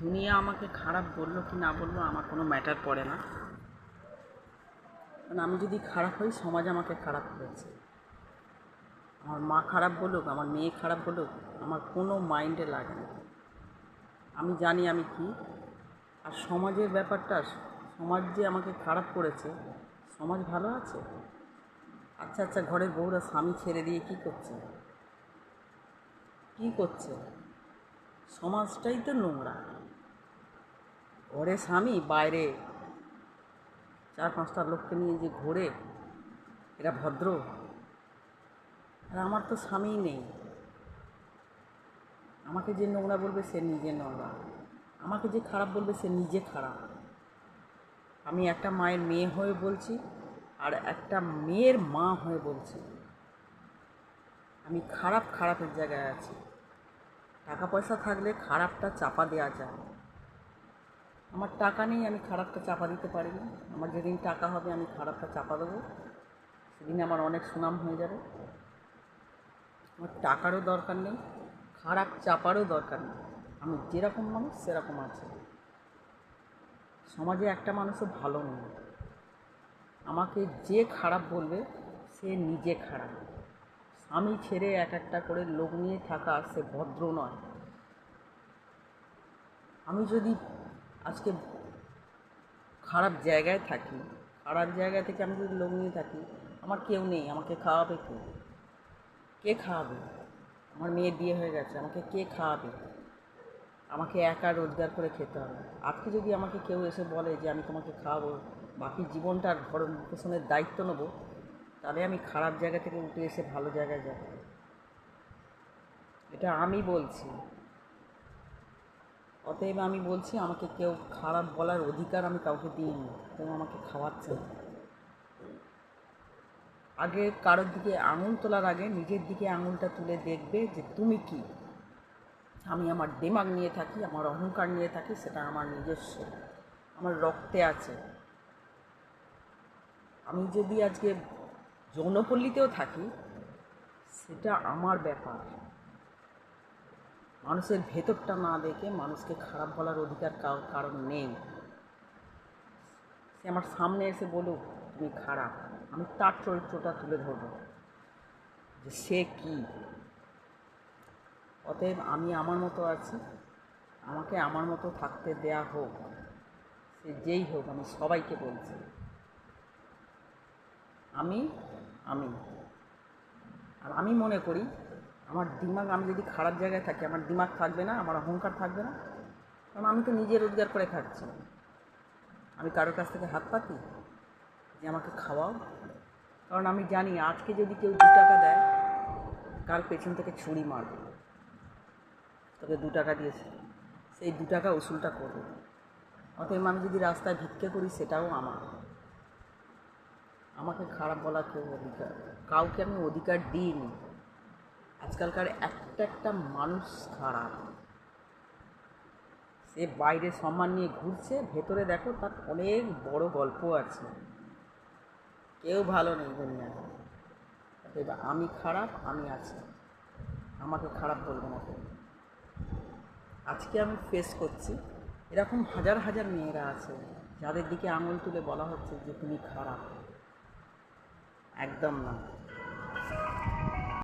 দুনিয়া আমাকে খারাপ বলল কি না বলল আমার কোনো ম্যাটার পড়ে না। কারণ আমি যদি খারাপ হই, সমাজ আমাকে খারাপ করেছে। আমার মা খারাপ বলুক, আমার মেয়ে খারাপ বলুক, আমার কোনো মাইন্ডে লাগে না। আমি জানি আমি কি। আর সমাজের ব্যাপারটা, সমাজ যে আমাকে খারাপ করেছে, সমাজ ভালো আছে? আচ্ছা আচ্ছা ঘরের বউরা স্বামী ছেড়ে দিয়ে কী করছে? কী করছে? সমাজটাই তো নোংরা। ঘরে স্বামী, বাইরে। চার পাঁচটা লোককে নিয়ে যে ঘোরে, এরা ভদ্র। আর আমার তো স্বামীই নেই। আমাকে যে নোংরা বলবে সে নিজে নোংরা। আমাকে যে খারাপ বলবে সে নিজে খারাপ। আমি একটা মায়ের মেয়ে হয়ে বলছি, আর একটা মেয়ের মা হয়ে বলছি। আমি খারাপ, খারাপের জায়গায় আছি। টাকা পয়সা থাকলে খারাপটা চাপা দেওয়া যায়। আমার টাকা নেই, আমি খারাপটা চাপা দিতে পারি না আমার যেদিন টাকা হবে, আমি খারাপটা চাপা দেবো। সেদিন আমার অনেক সুনাম হয়ে যাবে। আমার টাকারও দরকার নেই, খারাপ চাপারও দরকার নেই। আমি যেরকম মানুষ, সেরকম আছে। সমাজে একটা মানুষও ভালো নেই। আমাকে যে খারাপ বলবে, সে নিজে খারাপ। স্বামী ছেড়ে এক একটা করে লোক নিয়ে থাকা, সে ভদ্র নয়। আমি যদি আজকে খারাপ জায়গায় থাকি। খারাপ জায়গা থেকে আমি যদি লোক নিয়ে থাকি, আমার কেউ নেই, আমাকে খাওয়াবে কে? কে খাওয়াবে? আমার মেয়ের বিয়ে হয়ে গেছে, আমাকে কে খাওয়াবে? আমাকে একা রোজগার করে খেতে হবে। আজকে যদি আমাকে কেউ এসে বলে যে আমি তোমাকে খাওয়াবো, বাকি জীবনটার ভরণ পোষণের দায়িত্ব নেব, তাহলে আমি খারাপ জায়গা থেকে উঠে এসে ভালো জায়গায় যাব। এটা আমি বলছি। অতএব আমি বলছি, আমাকে কেউ খারাপ বলার অধিকার আমি কাউকে দিইনি। কেউ আমাকে খাওয়াচ্ছে না। আগে কারোর দিকে আঙুল তোলার আগে নিজের দিকে আঙুলটা তুলে দেখবে যে তুমি কি। আমি আমার দিমাগ নিয়ে থাকি, আমার অহংকার নিয়ে থাকি, সেটা আমার নিজস্ব। আমার রক্তে আছে। আমি যদি আজকে যৌনপল্লীতেও থাকি, সেটা আমার ব্যাপার। মানুষের ভেতরটা না দেখে মানুষকে খারাপ বলার অধিকার কারণ নেই। সে আমার সামনে এসে বলুক, তুমি খারাপ। আমি তার চরিত্রটা তুলে ধরবো। যে সে কী? অতএব আমি আমার মতো আছি। আমাকে আমার মতো থাকতে দেয়া হোক। সে যেই হোক, আমি সবাইকে বলছি। আমি আমি। আর আমি মনে করি আমার দিমাগ, আমি যদি খারাপ জায়গায় থাকি, আমার দিমাগ থাকবে না, আমার অহংকার থাকবে না। কারণ আমি তো নিজে রোজগার করে খাচ্ছি। আমি কারোর কাছ থেকে হাত পাতি, যে আমাকে খাওয়াও। কারণ আমি জানি, আজকে যদি কেউ দু টাকা দেয়, কাল পেছন থেকে ছুরি মারবে। তোকে দু টাকা দিয়েছে। সেই দু টাকা উসুলটা করবে। অতএব আমি যদি রাস্তায় ভিক্ষে করি, সেটাও আমার। আমাকে খারাপ বলা কেউ অধিকার, কাউকে আমি অধিকার দিইনি। আজকালকার একটা একটা মানুষ খারাপ। সে বাইরে সম্মান নিয়ে ঘুরছে, ভেতরে দেখো তার অনেক বড় গল্প আছে। কেউ ভালো নেই দুনিয়ায়। অতএব আমি খারাপ, আমি আছি। আমাকে খারাপ বলব না কেউ। আজকে আমি ফেস করছি। এরকম হাজার হাজার মেয়েরা আছে, যাদের দিকে আঙুল তুলে বলা হচ্ছে যে তুমি খারাপ। একদম না।